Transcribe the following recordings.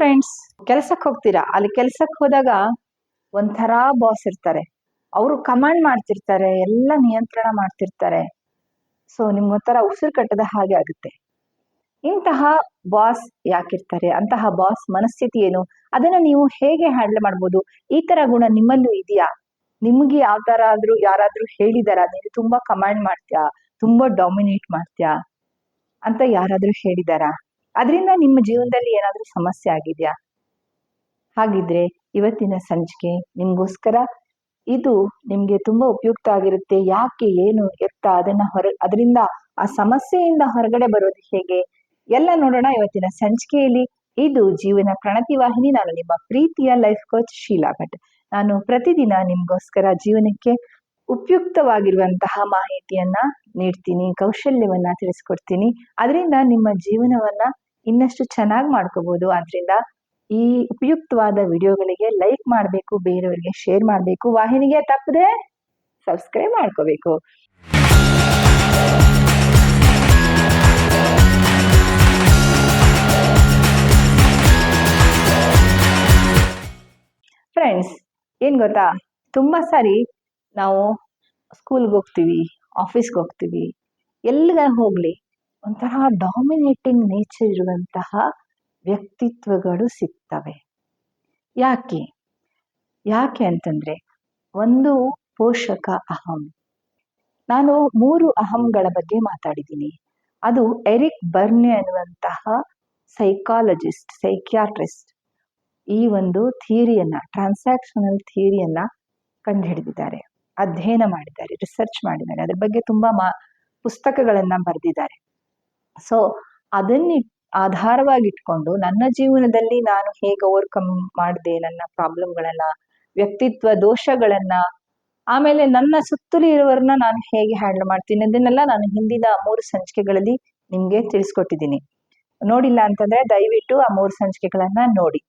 Friends ಕೆಲ್ಸಕ್ಕೆ ಹೋಗ್ತೀರಾ? ಅಲ್ಲಿ ಕೆಲ್ಸಕ್ಕೆ ಹೋದಾಗ ಒಂಥರ ಬಾಸ್ ಇರ್ತಾರೆ. ಅವರು ಕಮಾಂಡ್ ಮಾಡ್ತಿರ್ತಾರೆ, ಎಲ್ಲ ನಿಯಂತ್ರಣ ಮಾಡ್ತಿರ್ತಾರೆ. ಸೊ ನಿಮ್ಮ ಒಂಥರ ಉಸಿರು ಕಟ್ಟದ ಹಾಗೆ ಆಗುತ್ತೆ. ಇಂತಹ ಬಾಸ್ ಯಾಕಿರ್ತಾರೆ? ಅಂತಹ ಬಾಸ್ ಮನಸ್ಥಿತಿ ಏನು? ಅದನ್ನ ನೀವು ಹೇಗೆ ಹ್ಯಾಂಡಲ್ ಮಾಡ್ಬೋದು? ಈ ತರ ಗುಣ ನಿಮ್ಮಲ್ಲೂ ಇದೆಯಾ? ನಿಮ್ಗೆ ಯಾವ ತರ ಆದ್ರೂ ಯಾರಾದ್ರೂ ಹೇಳಿದಾರ? ನೀನು ತುಂಬಾ ಕಮಾಂಡ್ ಮಾಡ್ತೀಯಾ? ತುಂಬಾ ಡಾಮಿನೇಟ್ ಮಾಡ್ತೀಯಾ? ಅಂತ ಯಾರಾದ್ರೂ ಹೇಳಿದಾರಾ? ಅದರಿಂದ ನಿಮ್ಮ ಜೀವನದಲ್ಲಿ ಏನಾದರೂ ಸಮಸ್ಯೆ ಆಗಿದೆಯಾ? ಹಾಗಿದ್ರೆ ಇವತ್ತಿನ ಸಂಚಿಕೆ ನಿಮಗೋಸ್ಕರ. ಇದು ನಿಮಗೆ ತುಂಬಾ ಉಪಯುಕ್ತ ಆಗಿರುತ್ತೆ. ಯಾಕೆ, ಏನು, ಎತ್ತ ಅದನ್ನ ಹೊರ, ಅದರಿಂದ ಆ ಸಮಸ್ಯೆಯಿಂದ ಹೊರಗಡೆ ಬರೋದು ಹೇಗೆ? ಎಲ್ಲ ನೋಡೋಣ ಇವತ್ತಿನ ಸಂಚಿಕೆಯಲ್ಲಿ. ಇದು ಜೀವನ ಪ್ರಣತಿ ವಾಹಿನಿ. ನಾನು ನಿಮ್ಮ ಪ್ರೀತಿಯ ಲೈಫ್ ಕೋಚ್ ಶೀಲಾ ಭಟ್. ನಾನು ಪ್ರತಿದಿನ ನಿಮ್ಗೋಸ್ಕರ ಜೀವನಕ್ಕೆ ಉಪಯುಕ್ತವಾಗಿರುವಂತಹ ಮಾಹಿತಿಯನ್ನ ನೀಡ್ತೀನಿ, ಕೌಶಲ್ಯವನ್ನ ತಿಳಿಸ್ಕೊಡ್ತೀನಿ. ಅದರಿಂದ ನಿಮ್ಮ ಜೀವನವನ್ನ ಇನ್ನಷ್ಟು ಚೆನ್ನಾಗಿ ಮಾಡ್ಕೋಬಹುದು ಆದ್ರಿಂದ ಈ ಉಪಯುಕ್ತವಾದ ವಿಡಿಯೋಗಳಿಗೆ ಲೈಕ್ ಮಾಡಬೇಕು, ಬೇರೆಯವರಿಗೆ ಶೇರ್ ಮಾಡಬೇಕು, ವಾಹಿನಿಗೆ ತಪ್ಪದೆ ಸಬ್ಸ್ಕ್ರೈಬ್ ಮಾಡ್ಕೋಬೇಕು. ಫ್ರೆಂಡ್ಸ್ ಏನ್ ಗೊತ್ತಾ? ತುಂಬಾ ಸಾರಿ ನಾವು ಸ್ಕೂಲ್ಗೆ ಹೋಗ್ತೀವಿ ಆಫೀಸ್ಗೆ ಹೋಗ್ತೀವಿ ಎಲ್ಲಿಗೆ ಹೋಗ್ಲಿ. ಒಂಥರ ಡಾಮಿನೇಟಿಂಗ್ ನೇಚರ್ ಇರುವಂತಹ ವ್ಯಕ್ತಿತ್ವಗಳು ಸಿಗ್ತವೆ. ಯಾಕೆ? ಯಾಕೆ ಅಂತಂದ್ರೆ ಒಂದು ಪೋಷಕ ಅಹಂ. ನಾನು ಮೂರು ಅಹಂಗಳ ಬಗ್ಗೆ ಮಾತಾಡಿದ್ದೀನಿ. ಅದು ಎರಿಕ್ ಬರ್ನೆ ಅನ್ನುವಂತಹ ಸೈಕಾಲಜಿಸ್ಟ್ ಸೈಕ್ಯಾಟ್ರಿಸ್ಟ್ ಈ ಒಂದು ಥಿಯರಿಯನ್ನ ಟ್ರಾನ್ಸಾಕ್ಷನಲ್ ಥಿಯರಿಯನ್ನ ಕಂಡುಹಿಡಿದಿದ್ದಾರೆ. ಅಧ್ಯಯನ ಮಾಡಿದ್ದಾರೆ ರಿಸರ್ಚ್ ಮಾಡಿದ್ದಾರೆ. ಅದ್ರ ಬಗ್ಗೆ ತುಂಬಾ ಮಾ, ಪುಸ್ತಕಗಳನ್ನ ಬರೆದಿದ್ದಾರೆ. ಸೊ ಅದನ್ನ ಆಧಾರವಾಗಿ ಇಟ್ಕೊಂಡು ನನ್ನ ಜೀವನದಲ್ಲಿ ನಾನು ಹೇಗೆ ಓವರ್ಕಮ್ ಮಾಡಿದೆ, ನನ್ನ ಪ್ರಾಬ್ಲಮ್ಗಳನ್ನ ವ್ಯಕ್ತಿತ್ವ ದೋಷಗಳನ್ನ, ಆಮೇಲೆ ನನ್ನ ಸುತ್ತಲೂ ಇರುವವರನ್ನ ನಾನು ಹೇಗೆ ಹ್ಯಾಂಡಲ್ ಮಾಡ್ತೀನಿ ಅದನ್ನೆಲ್ಲ ನಾನು ಹಿಂದಿನ ಮೂರು ಸಂಚಿಕೆಗಳಲ್ಲಿ ನಿಮ್ಗೆ ತಿಳಿಸ್ಕೊಟ್ಟಿದ್ದೀನಿ. ನೋಡಿಲ್ಲ ಅಂತಂದ್ರೆ ದಯವಿಟ್ಟು ಆ ಮೂರು ಸಂಚಿಕೆಗಳನ್ನ ನೋಡಿ.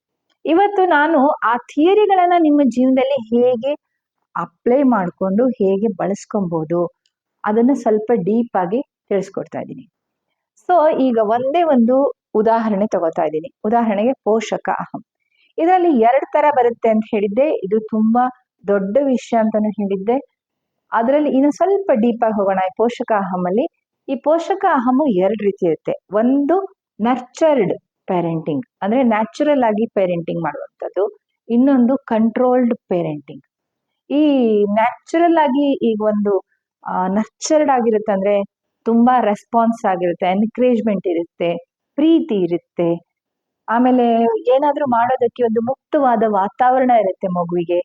ಇವತ್ತು ನಾನು ಆ ಥಿಯರಿಗಳನ್ನ ನಿಮ್ಮ ಜೀವನದಲ್ಲಿ ಹೇಗೆ ಅಪ್ಲೈ ಮಾಡಿಕೊಂಡು ಹೇಗೆ ಬಳಸ್ಕೊಬೋದು, ಅದನ್ನು ಸ್ವಲ್ಪ ಡೀಪ್ ಆಗಿ ತಿಳಿಸ್ಕೊಡ್ತಾ ಇದ್ದೀನಿ. ಸೊ ಈಗ ಒಂದೇ ಒಂದು ಉದಾಹರಣೆ ತಗೋತಾ ಇದ್ದೀನಿ. ಉದಾಹರಣೆಗೆ ಪೋಷಕ ಅಹಂ. ಇದರಲ್ಲಿ ಎರಡು ತರ ಬರುತ್ತೆ ಅಂತ ಹೇಳಿದ್ದೆ. ಇದು ತುಂಬಾ ದೊಡ್ಡ ವಿಷಯ ಅಂತಾನು ಹೇಳಿದ್ದೆ. ಅದರಲ್ಲಿ ಇನ್ನು ಸ್ವಲ್ಪ ಡೀಪ್ ಆಗಿ ಹೋಗೋಣ. ಈ ಪೋಷಕ ಅಹಮಲ್ಲಿ ಈ ಪೋಷಕ ಅಹಮು ಎರಡು ರೀತಿ ಇರುತ್ತೆ. ಒಂದು ನರ್ಚರ್ಡ್ ಪೇರೆಂಟಿಂಗ್ ಅಂದ್ರೆ ನ್ಯಾಚುರಲ್ ಆಗಿ ಪೇರೆಂಟಿಂಗ್ ಮಾಡುವಂಥದ್ದು. ಇನ್ನೊಂದು ಕಂಟ್ರೋಲ್ಡ್ ಪೇರೆಂಟಿಂಗ್ ಈ ನ್ಯಾಚುರಲ್ ಆಗಿ ಈಗ ಒಂದು ನರ್ಚರ್ಡ್ ಆಗಿರುತ್ತೆ ಅಂದ್ರೆ ತುಂಬಾ ರೆಸ್ಪಾನ್ಸ್ ಆಗಿರುತ್ತೆ ಎನ್ಕರೇಜ್ಮೆಂಟ್ ಇರುತ್ತೆ, ಪ್ರೀತಿ ಇರುತ್ತೆ. ಆಮೇಲೆ ಏನಾದ್ರೂ ಮಾಡೋದಕ್ಕೆ ಒಂದು ಮುಕ್ತವಾದ ವಾತಾವರಣ ಇರುತ್ತೆ ಮಗುವಿಗೆ.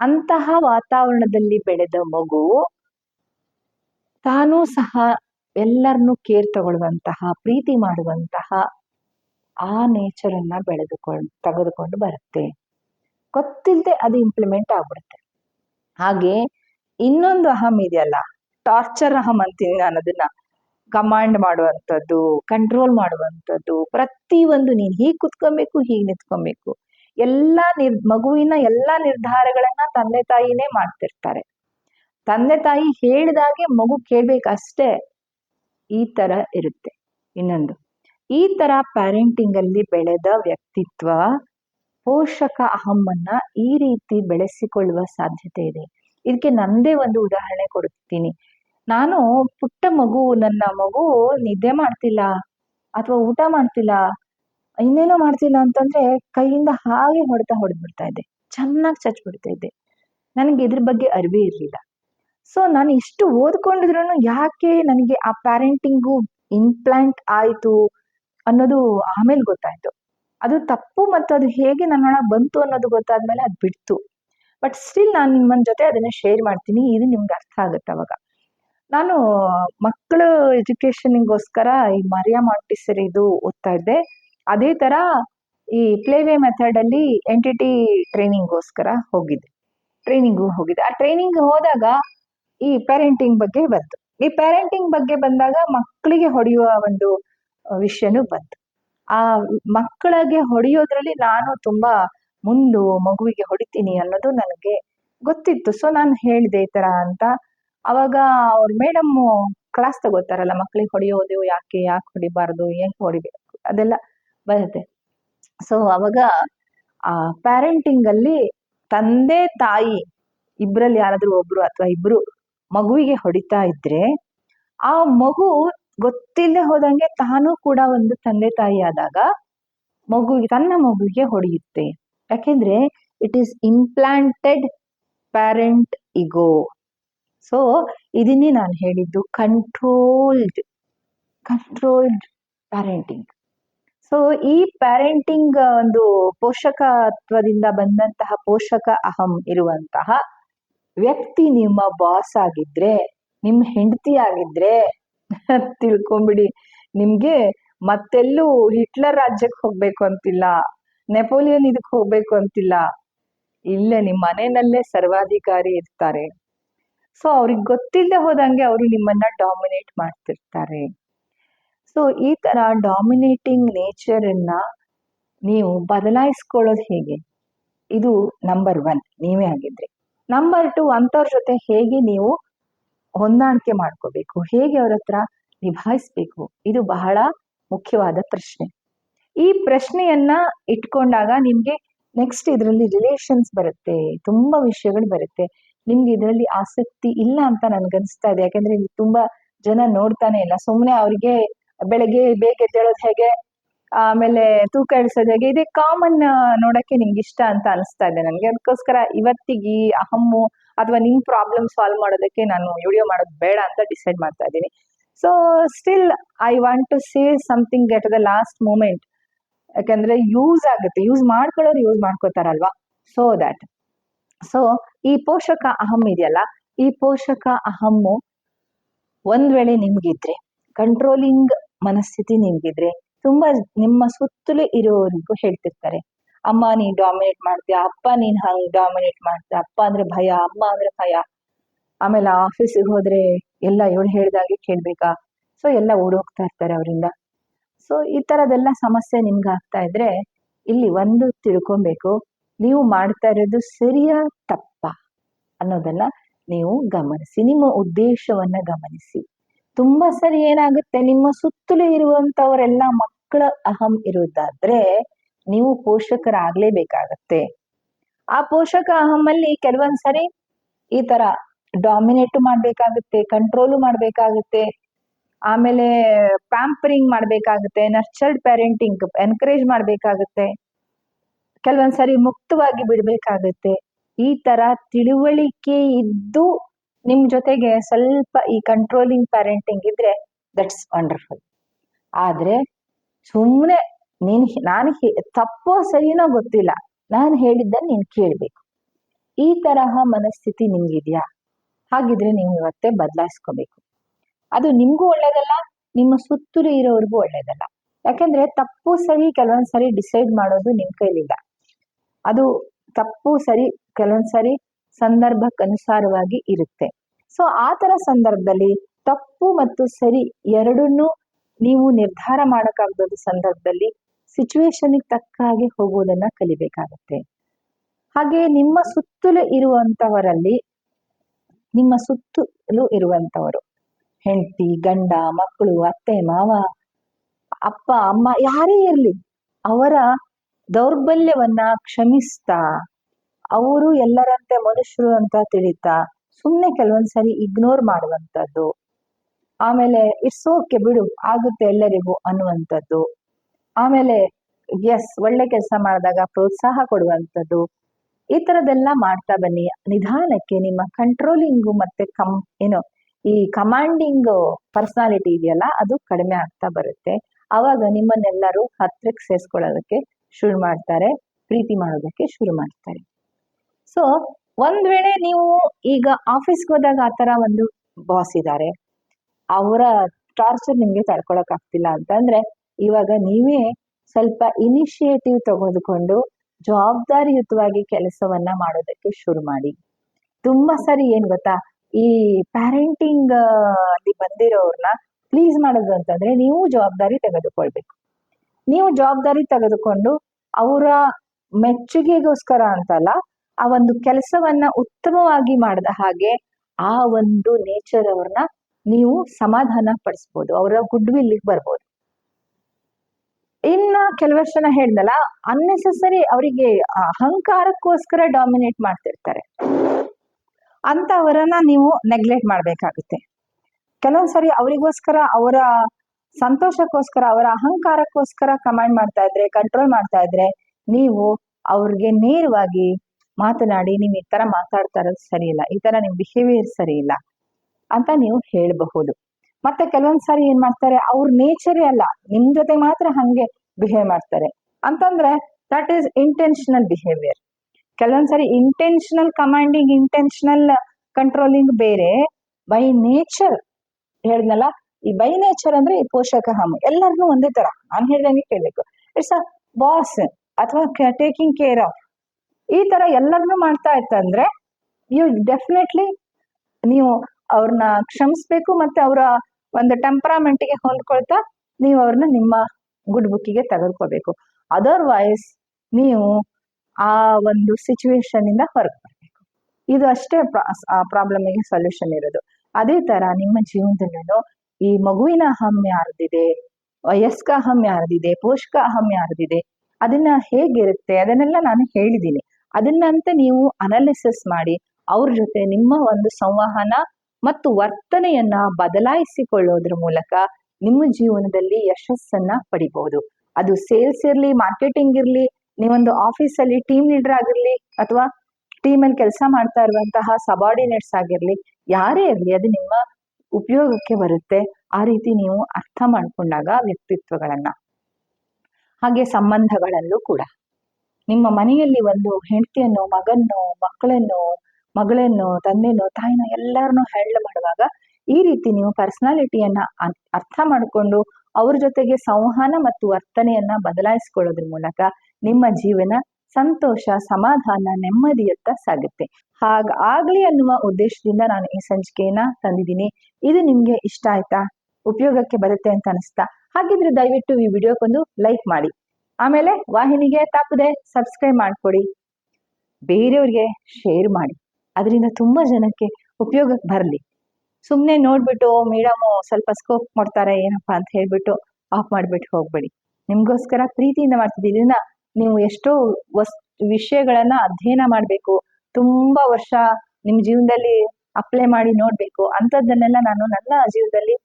ಅಂತಹ ವಾತಾವರಣದಲ್ಲಿ ಬೆಳೆದ ಮಗು ತಾನೂ ಸಹ ಎಲ್ಲರನ್ನೂ ಕೇರ್ ತಗೊಳ್ಳುವಂತಹ, ಪ್ರೀತಿ ಮಾಡುವಂತಹ ಆ ನೇಚರ್ ಅನ್ನ ಬೆಳೆದುಕೊಂಡು ತೆಗೆದುಕೊಂಡು ಬರುತ್ತೆ. ಗೊತ್ತಿಲ್ಲದೆ ಅದು ಇಂಪ್ಲಿಮೆಂಟ್ ಆಗ್ಬಿಡುತ್ತೆ. ಹಾಗೆ ಇನ್ನೊಂದು ಅಹಂ ಇದೆಯಲ್ಲ ಟಾರ್ಚರ್ ಅಹಂ ಅಂತೀನಿ ನಾನು ಅದನ್ನ. ಕಮಾಂಡ್ ಮಾಡುವಂಥದ್ದು ಕಂಟ್ರೋಲ್ ಮಾಡುವಂಥದ್ದು ಪ್ರತಿ ಒಂದು ಹೀಗೆ ಕುತ್ಕೊಬೇಕು, ಹೀಗೆ ನಿಂತ್ಕೊಬೇಕು. ಎಲ್ಲಾ ನಿರ್, ಮಗುವಿನ ಎಲ್ಲಾ ನಿರ್ಧಾರಗಳನ್ನ ತಂದೆ ತಾಯಿನೇ ಮಾಡ್ತಿರ್ತಾರೆ. ತಂದೆ ತಾಯಿ ಹೇಳಿದಾಗೆ ಮಗು ಕೇಳ್ಬೇಕಷ್ಟೇ, ಈ ತರ ಇರುತ್ತೆ. ಇನ್ನೊಂದು, ಈ ತರ ಪ್ಯಾರೆಂಟಿಂಗ್ ಅಲ್ಲಿ ಬೆಳೆದ ವ್ಯಕ್ತಿತ್ವ ಪೋಷಕ ಅಹಮ್ಮನ್ನ ಈ ರೀತಿ ಬೆಳೆಸಿಕೊಳ್ಳುವ ಸಾಧ್ಯತೆ ಇದೆ. ಇದಕ್ಕೆ ನಂದೇ ಒಂದು ಉದಾಹರಣೆ ಕೊಡುತ್ತೀನಿ ನಾನು ಪುಟ್ಟ ಮಗು, ನನ್ನ ಮಗು ನಿದ್ದೆ ಮಾಡ್ತಿಲ್ಲ ಅಥವಾ ಊಟ ಮಾಡ್ತಿಲ್ಲ, ಇನ್ನೇನೋ ಮಾಡ್ತಿಲ್ಲ ಅಂತಂದ್ರೆ ಕೈಯಿಂದ ಹಾಗೆ ಹೊಡೆತ ಹೊಡೆದ್ಬಿಡ್ತಾ ಇದ್ದೆ. ಚೆನ್ನಾಗಿ ಚಚ್ಬಿಡ್ತಾ ಇದ್ದೆ. ನನಗೆ ಇದ್ರ ಬಗ್ಗೆ ಅರಿವೇ ಇರಲಿಲ್ಲ. ಸೊ ನಾನು ಇಷ್ಟು ಓದ್ಕೊಂಡಿದ್ರು ಯಾಕೆ ನನಗೆ ಆ ಪ್ಯಾರೆಂಟಿಂಗು ಇಂಪ್ಲಾಂಟ್ ಆಯಿತು ಅನ್ನೋದು ಆಮೇಲೆ ಗೊತ್ತಾಯ್ತು. ಅದು ತಪ್ಪು ಮತ್ತು ಅದು ಹೇಗೆ ನನ್ನೊಳಗೆ ಬಂತು ಅನ್ನೋದು ಗೊತ್ತಾದ್ಮೇಲೆ ಅದು ಬಿಡ್ತು. ಬಟ್ ಸ್ಟಿಲ್ ನಾನು ನಿಮ್ಮ ಜೊತೆ ಅದನ್ನ ಶೇರ್ ಮಾಡ್ತೀನಿ, ಇದು ನಿಮ್ಗೆ ಅರ್ಥ ಆಗುತ್ತೆ ಅವಾಗ. ನಾನು ಮಕ್ಕಳ ಎಜುಕೇಶನ್ಗೋಸ್ಕರ ಈ ಮರಿಯಾ ಮಾಂಟಿಸರಿದು ಓದ್ತಾ ಇದ್ದೆ. ಅದೇ ತರ ಈ ಪ್ಲೇವೇ ಮೆಥಡ್ ಅಲ್ಲಿ ಎಂಟಿಟಿ ಟ್ರೈನಿಂಗ್ಗೋಸ್ಕರ ಹೋಗಿದ್ದೆ. ಟ್ರೈನಿಂಗು ಹೋಗಿದ್ದೆ. ಆ ಟ್ರೈನಿಂಗ್ ಹೋದಾಗ ಈ ಪೇರೆಂಟಿಂಗ್ ಬಗ್ಗೆ ಬಂತು. ಈ ಪೇರೆಂಟಿಂಗ್ ಬಗ್ಗೆ ಬಂದಾಗ ಮಕ್ಕಳಿಗೆ ಹೊಡೆಯುವ ಒಂದು ವಿಷಯನೂ ಬಂತು. ಆ ಮಕ್ಕಳಿಗೆ ಹೊಡೆಯೋದ್ರಲ್ಲಿ ನಾನು ತುಂಬಾ ಮುಂದು ಮಗುವಿಗೆ ಹೊಡಿತೀನಿ ಅನ್ನೋದು ನನಗೆ ಗೊತ್ತಿತ್ತು. ಸೊ ನಾನು ಹೇಳಿದೆ ಈ ತರ ಅಂತ. ಅವಾಗ ಅವ್ರ ಮೇಡಮ್ಮು ಕ್ಲಾಸ್ ತಗೋತಾರಲ್ಲ ಮಕ್ಕಳಿಗೆ ಹೊಡೆಯೋದು ಯಾಕೆ ಯಾಕೆ ಹೊಡಿಬಾರ್ದು ಏನು ಹೊಡಿಬೇಕು, ಅದೆಲ್ಲ ಬರುತ್ತೆ. ಸೊ ಅವಾಗ ಆ ಪ್ಯಾರೆಂಟಿಂಗಲ್ಲಿ ತಂದೆ, ತಾಯಿ ಇಬ್ಬರಲ್ಲಿ ಯಾರಾದರೂ ಒಬ್ರು ಅಥವಾ ಇಬ್ರು ಮಗುವಿಗೆ ಹೊಡಿತಾ ಇದ್ರೆ, ಆ ಮಗು ಗೊತ್ತಿಲ್ಲದೆ ಹೋದಂಗೆ ತಾನು ಕೂಡ ಒಂದು ತಂದೆ ತಾಯಿ ಆದಾಗ ಮಗುವಿಗೆ, ತನ್ನ ಮಗುವಿಗೆ ಹೊಡೆಯುತ್ತೆ. ಯಾಕೆಂದ್ರೆ it is implanted parent ego so ಇದನ್ನೇ ನಾನು ಹೇಳಿದ್ದು ಕಂಟ್ರೋಲ್ಡ್ ಕಂಟ್ರೋಲ್ಡ್ ಪ್ಯಾರೆಂಟಿಂಗ್ ಸೊ ಈ ಪ್ಯಾರೆಂಟಿಂಗ್ ಒಂದು ಪೋಷಕತ್ವದಿಂದ ಬಂದಂತಹ ಪೋಷಕ ಅಹಂ ಇರುವಂತಹ ವ್ಯಕ್ತಿ ನಿಮ್ಮ ಬಾಸ್ ಆಗಿದ್ರೆ, ನಿಮ್ಮ ಹೆಂಡತಿ ಆಗಿದ್ರೆ ತಿಳ್ಕೊಂಬಿಡಿ. ನಿಮ್ಗೆ ಮತ್ತೆಲ್ಲೂ ಹಿಟ್ಲರ್ ರಾಜ್ಯಕ್ಕೆ ಹೋಗ್ಬೇಕು ಅಂತಿಲ್ಲ. ನೆಪೋಲಿಯನ್ ಇದಕ್ಕೆ ಹೋಗ್ಬೇಕು ಅಂತಿಲ್ಲ. ಇಲ್ಲೇ ನಿಮ್ಮ ಮನೆಯಲ್ಲೇ ಸರ್ವಾಧಿಕಾರಿ ಇರ್ತಾರೆ. ಸೊ ಅವ್ರಿಗೆ ಗೊತ್ತಿಲ್ಲದೆ ಹೋದಂಗೆ ಅವರು ನಿಮ್ಮನ್ನ ಡಾಮಿನೇಟ್ ಮಾಡ್ತಿರ್ತಾರೆ. ಸೊ ಈ ತರ ಡಾಮಿನೇಟಿಂಗ್ ನೇಚರ್ ಅನ್ನ ನೀವು ಬದಲಾಯಿಸ್ಕೊಳ್ಳೋದು ಹೇಗೆ? ಇದು ನಂಬರ್ ಒನ್ ನೀವೇ ಆಗಿದ್ರೆ. ನಂಬರ್ ಟು ಅಂಥವ್ರ ಜೊತೆ ಹೇಗೆ ನೀವು ಹೊಂದಾಣಿಕೆ ಮಾಡ್ಕೋಬೇಕು, ಹೇಗೆ ಅವ್ರ ಹತ್ರ ನಿಭಾಯಿಸ್ಬೇಕು, ಇದು ಬಹಳ ಮುಖ್ಯವಾದ ಪ್ರಶ್ನೆ. ಈ ಪ್ರಶ್ನೆಯನ್ನ ಇಟ್ಕೊಂಡಾಗ ನಿಮ್ಗೆ ನೆಕ್ಸ್ಟ್ ಇದರಲ್ಲಿ ರಿಲೇಷನ್ಸ್ ಬರುತ್ತೆ, ತುಂಬಾ ವಿಷಯಗಳು ಬರುತ್ತೆ. ನಿಮ್ಗೆ ಇದರಲ್ಲಿ ಆಸಕ್ತಿ ಇಲ್ಲ ಅಂತ ನನ್ಗನ್ಸ್ತಾ ಇದೆ, ಯಾಕಂದ್ರೆ ಇಲ್ಲಿ ತುಂಬಾ ಜನ ನೋಡ್ತಾನೆ ಇಲ್ಲ. ಸುಮ್ಮನೆ ಅವ್ರಿಗೆ ಬೆಳಗ್ಗೆ ಬೇಗ ಎದ್ದೇಳೋದು ಹೇಗೆ, ಆಮೇಲೆ ತೂಕ ಇಳಿಸೋದು ಹೇಗೆ, ಇದೇ ಕಾಮನ್ ನೋಡಕ್ಕೆ ನಿಮ್ಗೆ ಇಷ್ಟ ಅಂತ ಅನಿಸ್ತಾ ಇದೆ ನನ್ಗೆ. ಅದಕ್ಕೋಸ್ಕರ ಇವತ್ತಿಗೆ ಈ ಅಹಮ್ಮು ಅಥವಾ ನಿಮ್ಮ ಪ್ರಾಬ್ಲಮ್ ಸಾಲ್ವ್ ಮಾಡೋದಕ್ಕೆ ನಾನು ವಿಡಿಯೋ ಮಾಡೋದು ಬೇಡ ಅಂತ ಡಿಸೈಡ್ ಮಾಡ್ತಾ ಇದ್ದೀನಿ. So still I want to say something at the last moment ಯಾಕಂದ್ರೆ ಯೂಸ್ ಆಗುತ್ತೆ. ಯೂಸ್ ಮಾಡ್ಕೊಳ್ಳೋರು ಯೂಸ್ ಮಾಡ್ಕೋತಾರಲ್ವಾ? ಸೊ ದ್ಯಾಟ್ ಸೊ ಈ ಪೋಷಕ ಅಹಂ ಇದೆಯಲ್ಲ? ಈ ಪೋಷಕ ಅಹಮ್ಮು ಒಂದ್ ವೇಳೆ ನಿಮ್ಗಿದ್ರೆ ಕಂಟ್ರೋಲಿಂಗ್ ಮನಸ್ಥಿತಿ ನಿಮ್ಗಿದ್ರೆ, ತುಂಬಾ ನಿಮ್ಮ ಸುತ್ತಲೂ ಇರೋರಿಗೂ ಹೇಳ್ತಿರ್ತಾರೆ. ಅಮ್ಮ ನೀನ್ ಡಾಮಿನೇಟ್ ಮಾಡ್ತೀಯ, ಅಪ್ಪ ನೀನ್ ಹಂಗ್ ಡಾಮಿನೇಟ್ ಮಾಡ್ತೀಯ, ಅಪ್ಪ ಅಂದ್ರೆ ಭಯ, ಅಮ್ಮ ಅಂದ್ರೆ ಭಯ. ಆಮೇಲೆ ಆಫೀಸಿಗೆ ಹೋದ್ರೆ ಎಲ್ಲ ಇವಳು ಹೇಳ್ದಾಗೆ ಕೇಳ್ಬೇಕಾ? ಸೊ ಎಲ್ಲ ಓಡೋಗ್ತಾ ಇರ್ತಾರೆ ಅವರಿಂದ. ಸೊ ಈ ತರದೆಲ್ಲ ಸಮಸ್ಯೆ ನಿಮ್ಗೆ ಆಗ್ತಾ ಇದ್ರೆ ಇಲ್ಲಿ ಒಂದು ತಿಳ್ಕೊಬೇಕು, ನೀವು ಮಾಡ್ತಾ ಇರೋದು ಸರಿಯಾ ತಪ್ಪ ಅನ್ನೋದನ್ನ ನೀವು ಗಮನಿಸಿ, ನಿಮ್ಮ ಉದ್ದೇಶವನ್ನ ಗಮನಿಸಿ. ತುಂಬಾ ಸರಿ ಏನಾಗುತ್ತೆ, ನಿಮ್ಮ ಸುತ್ತಲೂ ಇರುವಂತವರೆಲ್ಲ ಮಕ್ಕಳ ಅಹಂ ಇರುವುದಾದ್ರೆ ನೀವು ಪೋಷಕರಾಗ್ಲೇಬೇಕಾಗತ್ತೆ. ಆ ಪೋಷಕ ಅಹಮ್ಮಲ್ಲಿ ಕೆಲವೊಂದ್ಸರಿ ಈ ತರ ಡಾಮಿನೇಟ್ ಮಾಡ್ಬೇಕಾಗುತ್ತೆ ಕಂಟ್ರೋಲು ಮಾಡ್ಬೇಕಾಗುತ್ತೆ, ಆಮೇಲೆ ಪ್ಯಾಂಪರಿಂಗ್ ಮಾಡ್ಬೇಕಾಗುತ್ತೆ ನರ್ಚರ್ಡ್ ಪ್ಯಾರೆಂಟಿಂಗ್ ಎನ್ಕರೇಜ್ ಮಾಡ್ಬೇಕಾಗುತ್ತೆ, ಕೆಲವೊಂದ್ಸರಿ ಮುಕ್ತವಾಗಿ ಬಿಡ್ಬೇಕಾಗುತ್ತೆ. ಈ ತರ ತಿಳುವಳಿಕೆ ಇದ್ದು ನಿಮ್ ಜೊತೆಗೆ ಸ್ವಲ್ಪ ಈ ಕಂಟ್ರೋಲಿಂಗ್ ಪ್ಯಾರೆಂಟಿಂಗ್ ಇದ್ರೆ ದಟ್ಸ್ ವಂಡರ್ಫುಲ್ ಆದ್ರೆ ಸುಮ್ಮನೆ ನೀನ್ ನಾನು ತಪ್ಪೋ ಸರಿನೋ ಗೊತ್ತಿಲ್ಲ. ನಾನು ಹೇಳಿದ್ದನ್ನು ನೀನ್ ಕೇಳ್ಬೇಕು. ಈ ತರಹ ಮನಸ್ಥಿತಿ ನಿಮ್ಗಿದ್ಯಾ? ಹಾಗಿದ್ರೆ ನೀವು ಇವತ್ತೇ ಬದಲಾಯಿಸ್ಕೋಬೇಕು. ಅದು ನಿಮ್ಗೂ ಒಳ್ಳೇದಲ್ಲ, ನಿಮ್ಮ ಸುತ್ತಲೂ ಇರೋರ್ಗೂ ಒಳ್ಳೇದಲ್ಲ. ಯಾಕಂದ್ರೆ ತಪ್ಪು ಸರಿ ಕೆಲವೊಂದ್ಸರಿ ಡಿಸೈಡ್ ಮಾಡೋದು ನಿಮ್ ಕೈಲಿಲ್ಲ. ಅದು ತಪ್ಪು ಸರಿ ಕೆಲವೊಂದ್ಸರಿ ಸಂದರ್ಭಕ್ಕನುಸಾರವಾಗಿ ಇರುತ್ತೆ. ಸೊ, ಆ ತರ ಸಂದರ್ಭದಲ್ಲಿ ತಪ್ಪು ಮತ್ತು ಸರಿ ಎರಡನ್ನೂ ನೀವು ನಿರ್ಧಾರ ಮಾಡಕ್ಕಾಗದ ಸಂದರ್ಭದಲ್ಲಿ ಸಿಚುವೇಶನ್ ತಕ್ಕ ಹಾಗೆ ಹೋಗೋದನ್ನ ಕಲಿಬೇಕಾಗತ್ತೆ. ಹಾಗೆ ನಿಮ್ಮ ಸುತ್ತಲೂ ಇರುವಂತವರಲ್ಲಿ, ನಿಮ್ಮ ಸುತ್ತಲೂ ಇರುವಂತವರು, ಹೆಂಡತಿ, ಗಂಡ, ಮಕ್ಕಳು, ಅತ್ತೆ, ಮಾವ, ಅಪ್ಪ, ಅಮ್ಮ, ಯಾರೇ ಇರ್ಲಿ, ಅವರ ದೌರ್ಬಲ್ಯವನ್ನ ಕ್ಷಮಿಸ್ತಾ, ಅವರು ಎಲ್ಲರಂತೆ ಮನುಷ್ಯರು ಅಂತ ತಿಳಿತಾ ಸುಮ್ಮನೆ ಕೆಲವೊಂದ್ಸರಿ ಇಗ್ನೋರ್ ಮಾಡುವಂಥದ್ದು ಆಮೇಲೆ ಇಟ್ಸ್ ಬಿಡು, ಆಗುತ್ತೆ ಎಲ್ಲರಿಗೂ ಅನ್ನುವಂಥದ್ದು ಆಮೇಲೆ ಎಸ್ ಒಳ್ಳೆ ಕೆಲಸ ಮಾಡಿದಾಗ ಪ್ರೋತ್ಸಾಹ ಕೊಡುವಂಥದ್ದು. ಈ ಥರದ್ದೆಲ್ಲ ಮಾಡ್ತಾ ಬನ್ನಿ. ನಿಧಾನಕ್ಕೆ ನಿಮ್ಮ ಕಂಟ್ರೋಲಿಂಗು ಮತ್ತೆ ಕಮ್, ಏನು, ಈ ಕಮಾಂಡಿಂಗ್ ಪರ್ಸನಾಲಿಟಿ ಇದೆಯಲ್ಲ, ಅದು ಕಡಿಮೆ ಆಗ್ತಾ ಬರುತ್ತೆ. ಆವಾಗ ನಿಮ್ಮನ್ನೆಲ್ಲರೂ ಹತ್ತಿರಕ್ಕೆ ಸೇರಿಸ್ಕೊಳ್ಳೋದಕ್ಕೆ ಶುರು ಮಾಡ್ತಾರೆ, ಪ್ರೀತಿ ಮಾಡೋದಕ್ಕೆ ಶುರು ಮಾಡ್ತಾರೆ. ಸೊ ಒಂದ್ ವೇಳೆ ನೀವು ಈಗ ಆಫೀಸ್ಗೆ ಹೋದಾಗ ಆ ತರ ಒಂದು ಬಾಸ್ ಇದ್ದಾರೆ. ಅವರ ಟಾರ್ಚರ್ ನಿಮಗೆ ತಡ್ಕೊಳಕ್ ಆಗ್ತಿಲ್ಲ ಅಂತಂದ್ರೆ ಇವಾಗ ನೀವೇ ಸ್ವಲ್ಪ ಇನಿಷಿಯೇಟಿವ್ ತೆಗೆದುಕೊಂಡು ಜವಾಬ್ದಾರಿಯುತವಾಗಿ ಕೆಲಸವನ್ನ ಮಾಡೋದಕ್ಕೆ ಶುರು ಮಾಡಿ. ತುಂಬಾ ಸರಿ ಏನ್ ಗೊತ್ತಾ? ಈ ಪ್ಯಾರೆಂಟಿಂಗ್ ಅಲ್ಲಿ ಬಂದಿರೋರ್ನ ಪ್ಲೀಸ್ ಮಾಡೋದು ಅಂತಂದ್ರೆ ನೀವು ಜವಾಬ್ದಾರಿ ತೆಗೆದುಕೊಳ್ಬೇಕು. ನೀವು ಜವಾಬ್ದಾರಿ ತೆಗೆದುಕೊಂಡು ಅವರ ಮೆಚ್ಚುಗೆಗೋಸ್ಕರ ಅಂತಲ್ಲ, ಆ ಒಂದು ಕೆಲಸವನ್ನ ಉತ್ತಮವಾಗಿ ಮಾಡಿದ ಹಾಗೆ ಆ ಒಂದು ನೇಚರ್ ಅವ್ರನ್ನ ನೀವು ಸಮಾಧಾನ ಪಡಿಸ್ಬೋದು ಅವರ ಗುಡ್ ವಿಲ್ ಬರ್ಬೋದು. ಇನ್ನ ಜನ ಹೇಳ್ದಲ್ಲ ಅನ್ನೆಸೆಸರಿ ಅವರಿಗೆ ಅಹಂಕಾರಕ್ಕೋಸ್ಕರ ಡಾಮಿನೇಟ್ ಮಾಡ್ತಿರ್ತಾರೆ. ಅಂತವರನ್ನ ನೀವು ನೆಗ್ಲೆಕ್ಟ್ ಮಾಡ್ಬೇಕಾಗುತ್ತೆ. ಕೆಲವೊಂದ್ಸರಿ ಅವರಿಗೋಸ್ಕರ, ಅವರ ಸಂತೋಷಕ್ಕೋಸ್ಕರ, ಅವರ ಅಹಂಕಾರಕ್ಕೋಸ್ಕರ ಕಮಾಂಡ್ ಮಾಡ್ತಾ ಇದ್ರೆ ಕಂಟ್ರೋಲ್ ಮಾಡ್ತಾ ಇದ್ರೆ, ನೀವು ಅವ್ರಿಗೆ ನೇರವಾಗಿ ಮಾತನಾಡಿ, ನೀವು ಈ ತರ ಮಾತಾಡ್ತಾ ಇರೋದು ಸರಿ ಇಲ್ಲ, ಈ ತರ ನಿಮ್ ಬಿಹೇವಿಯರ್ ಸರಿ ಇಲ್ಲ ಅಂತ ನೀವು ಹೇಳಬಹುದು. ಮತ್ತೆ ಕೆಲವೊಂದ್ ಸಾರಿ ಏನ್ ಮಾಡ್ತಾರೆ, ಅವ್ರ ನೇಚರೇ ಅಲ್ಲ, ನಿಮ್ ಜೊತೆ ಮಾತ್ರ ಹಂಗೆ ಬಿಹೇವ್ ಮಾಡ್ತಾರೆ. ಅಂತಂದ್ರೆ ದಟ್ ಈಸ್ ಇಂಟೆನ್ಷನಲ್ ಬಿಹೇವಿಯರ್ ಕೆಲವೊಂದ್ಸರಿ ಇಂಟೆನ್ಷನಲ್ ಕಮಾಂಡಿಂಗ್ ಇಂಟೆನ್ಷನಲ್ ಕಂಟ್ರೋಲಿಂಗ್ ಬೇರೆ ಬೈ ನೇಚರ್ ಹೇಳಿದ್ನಲ್ಲ, ಈ ಬೈ ನೇಚರ್ ಅಂದ್ರೆ ಈ ಪೋಷಕ ಹಮ್. ಎಲ್ಲರನ್ನೂ ಒಂದೇ ತರ. ನಾನು ಹೇಳ್ದಂಗೆ ಕೇಳಬೇಕು. ಇಟ್ಸ್ ಅ ಬಾಸ್ ಅಥವಾ ಟೇಕಿಂಗ್ ಕೇರ್ ಆಫ್ ಈ ತರ ಎಲ್ಲರನ್ನೂ ಮಾಡ್ತಾ ಇತ್ತಂದ್ರೆ ಯು ಡೆಫಿನೆಟ್ಲಿ ನೀವು ಅವ್ರನ್ನ ಕ್ಷಮಿಸ್ಬೇಕು ಮತ್ತೆ ಅವರ ಒಂದು ಟೆಂಪರಾಮೆಂಟ್ಗೆ ಹೊಂದ್ಕೊಳ್ತಾ, ನೀವು ಅವ್ರನ್ನ ನಿಮ್ಮ ಗುಡ್ ಬುಕ್ಕಿಗೆ ತೆಗೆದುಕೋಬೇಕು. ಅದರ್ವೈಸ್ ನೀವು ಆ ಒಂದು ಸಿಚುವೇಶನ್ ಇಂದ ಹೊರಗೆ ಬರಬೇಕು. ಇದು ಅಷ್ಟೇ ಪ್ರಾಬ್ಲಮಿಗೆ ಸೊಲ್ಯೂಷನ್ ಇರೋದು. ಅದೇ ತರ ನಿಮ್ಮ ಜೀವನದಲ್ಲೂ ಈ ಮಗುವಿನ ಅಹಂ ಯಾರ್ದಿದೆ ವಯಸ್ಕ ಅಹಂ ಯಾರ್ದಿದೆ ಪೋಷಕ ಅಹಂ ಯಾರ್ದಿದೆ ಅದನ್ನ ಹೇಗಿರುತ್ತೆ ಅದನ್ನೆಲ್ಲ ನಾನು ಹೇಳಿದ್ದೀನಿ. ಅದನ್ನಂತೆ ನೀವು ಅನಾಲಿಸಿಸ್ ಮಾಡಿ, ಅವ್ರ ಜೊತೆ ನಿಮ್ಮ ಒಂದು ಸಂವಹನ ಮತ್ತು ವರ್ತನೆಯನ್ನ ಬದಲಾಯಿಸಿಕೊಳ್ಳೋದ್ರ ಮೂಲಕ ನಿಮ್ಮ ಜೀವನದಲ್ಲಿ ಯಶಸ್ಸನ್ನ ಪಡಿಬಹುದು. ಅದು ಸೇಲ್ಸ್ ಇರ್ಲಿ, ಮಾರ್ಕೆಟಿಂಗ್ ಇರ್ಲಿ ನೀವೊಂದು ಆಫೀಸಲ್ಲಿ ಟೀಮ್ ಲೀಡರ್ ಆಗಿರಲಿ ಅಥವಾ ಟೀಮಲ್ಲಿ ಕೆಲಸ ಮಾಡ್ತಾ ಇರುವಂತಹ ಸಬಾರ್ಡಿನೇಟ್ಸ್ ಆಗಿರ್ಲಿ, ಯಾರೇ ಇರಲಿ ಅದು ನಿಮ್ಮ ಉಪಯೋಗಕ್ಕೆ ಬರುತ್ತೆ. ಆ ರೀತಿ ನೀವು ಅರ್ಥ ಮಾಡ್ಕೊಂಡಾಗ ವ್ಯಕ್ತಿತ್ವಗಳನ್ನ. ಹಾಗೆ ಸಂಬಂಧಗಳಲ್ಲೂ ಕೂಡ. ನಿಮ್ಮ ಮನೆಯಲ್ಲಿ ಒಂದು ಹೆಂಡತಿಯನ್ನು, ಮಗನ್ನು, ಮಕ್ಕಳನ್ನು, ಮಗಳನ್ನು ತಂದೆನೋ ತಾಯಿನೋ ಎಲ್ಲರನ್ನೂ ಹ್ಯಾಂಡಲ್ ಮಾಡುವಾಗ ಈ ರೀತಿ ನೀವು ಪರ್ಸನಾಲಿಟಿಯನ್ನ ಅರ್ಥ ಮಾಡಿಕೊಂಡು ಅವ್ರ ಜೊತೆಗೆ ಸಂವಹನ ಮತ್ತು ವರ್ತನೆಯನ್ನ ಬದಲಾಯಿಸ್ಕೊಳ್ಳೋದ್ರ ಮೂಲಕ ನಿಮ್ಮ ಜೀವನ ಸಂತೋಷ, ಸಮಾಧಾನ, ನೆಮ್ಮದಿಯತ್ತ ಸಾಗುತ್ತೆ. ಹಾಗ ಆಗ್ಲಿ ಅನ್ನುವ ಉದ್ದೇಶದಿಂದ ನಾನು ಈ ಸಂಚಿಕೆಯನ್ನ ತಂದಿದ್ದೀನಿ. ಇದು ನಿಮ್ಗೆ ಇಷ್ಟ ಆಯ್ತಾ? ಉಪಯೋಗಕ್ಕೆ ಬರುತ್ತೆ ಅಂತ ಅನಿಸ್ತಾ? ಹಾಗಿದ್ರೆ ದಯವಿಟ್ಟು ಈ ವಿಡಿಯೋಕ್ಕೊಂದು ಲೈಕ್ ಮಾಡಿ. ಆಮೇಲೆ ವಾಹಿನಿಗೆ ತಪ್ಪದೆ ಸಬ್ಸ್ಕ್ರೈಬ್ ಮಾಡ್ಕೊಡಿ. ಬೇರೆಯವ್ರಿಗೆ ಶೇರ್ ಮಾಡಿ. ಅದರಿಂದ ತುಂಬಾ ಜನಕ್ಕೆ ಉಪಯೋಗಕ್ಕೆ ಬರಲಿ. ಸುಮ್ಮನೆ ನೋಡ್ಬಿಟ್ಟು, ಮೇಡಮು, ಸ್ವಲ್ಪ ಸ್ಕೋಪ್ ಮಾಡ್ತಾರೆ, ಏನಪ್ಪಾ ಅಂತ ಹೇಳ್ಬಿಟ್ಟು ಆಫ್ ಮಾಡಿಬಿಟ್ಟು ಹೋಗ್ಬೇಡಿ. ನಿಮಗೋಸ್ಕರ ಪ್ರೀತಿಯಿಂದ ಮಾಡ್ತಿದ್ದೀವಿ ಇದನ್ನ ನೀವು ಎಷ್ಟೋ ವಸ್, ವಿಷಯಗಳನ್ನ ಅಧ್ಯಯನ ಮಾಡಬೇಕು. ತುಂಬಾ ವರ್ಷ ನಿಮ್ಮ ಜೀವನದಲ್ಲಿ ಅಪ್ಲೈ ಮಾಡಿ ನೋಡ್ಬೇಕು. ಅಂಥದ್ದನ್ನೆಲ್ಲ ನಾನು ನನ್ನ ಜೀವನದಲ್ಲಿ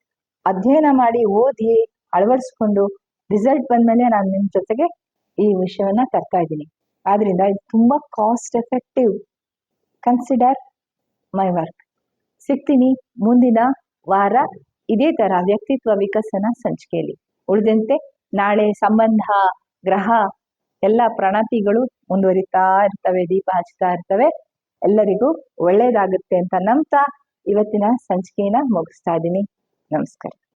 ಅಧ್ಯಯನ ಮಾಡಿ ಓದಿ ಅಳವಡಿಸ್ಕೊಂಡು ರಿಸಲ್ಟ್ ಬಂದಮೇಲೆ ನಾನು ನಿಮ್ಮ ಜೊತೆಗೆ ಈ ವಿಷಯವನ್ನ ತರ್ತಾ ಇದ್ದೀನಿ. ಆದ್ರಿಂದ ಇದು ತುಂಬಾ cost effective consider my work ಸಿಗ್ತೀನಿ. ಮುಂದಿನ ವಾರ ಇದೇ ತರ ವ್ಯಕ್ತಿತ್ವ ವಿಕಸನ ಸಂಚಿಕೆಯಲ್ಲಿ. ಉಳಿದಂತೆ ನಾಳೆ ಸಂಬಂಧ, ಗ್ರಹ, ಎಲ್ಲ ಪ್ರಣತಿಗಳು ಮುಂದುವರಿತಾ ಇರ್ತವೆ, ದೀಪ ಹಚ್ತಾ ಇರ್ತವೆ. ಎಲ್ಲರಿಗೂ ಒಳ್ಳೇದಾಗುತ್ತೆ ಅಂತ ನಂಬ್ತಾ ಇವತ್ತಿನ ಸಂಚಿಕೆಯನ್ನ ಮುಗಿಸ್ತಾ ಇದ್ದೀನಿ. ನಮಸ್ಕಾರ.